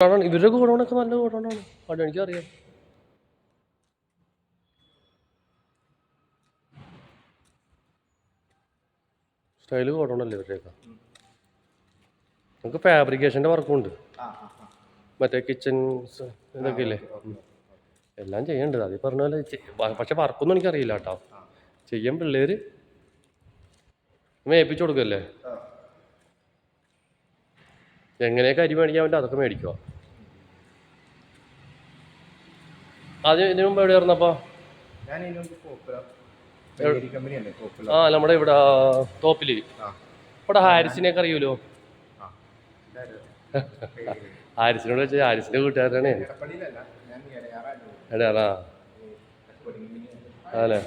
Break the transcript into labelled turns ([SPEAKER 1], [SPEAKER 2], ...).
[SPEAKER 1] Godown ഇവരുടെ ഗോഡൗണൊക്കെ നല്ല ഗോഡൗണാണ്. അവിടെ എനിക്കറിയാം. സ്റ്റൈൽ ഗോഡൗണല്ലേ ഇവരുടെയൊക്കെ? നമുക്ക് ഫാബ്രിക്കേഷന്റെ വർക്കും ഉണ്ട് മറ്റേ കിച്ചൺ ഇതൊക്കെ ഇല്ലേ എല്ലാം ചെയ്യണ്ട് അത് പറഞ്ഞ പോലെ പക്ഷെ വർക്കൊന്നും എനിക്കറിയില്ല കേട്ടോ. ചെയ്യാൻ പിള്ളേര്. ഏൽപ്പിച്ചു കൊടുക്കല്ലേ? എങ്ങനെയൊക്കെ അരി മേടിക്കാൻ പറ്റും അതൊക്കെ മേടിക്കുക അത് ഇതിനു മുമ്പ് എവിടെ ആയിരുന്നപ്പോ ആ നമ്മുടെ ഇവിടെ തോപ്പിൽ.
[SPEAKER 2] ഇവിടെ
[SPEAKER 1] ഇവിടെ ഹാരിസിനെയൊക്കെ അറിയൂലോ? ഹാരിസിനോട് വെച്ചാൽ ഹാരിസിന്റെ
[SPEAKER 2] ഇടയാറായിരുന്നു.
[SPEAKER 1] എടാ അല്ലേ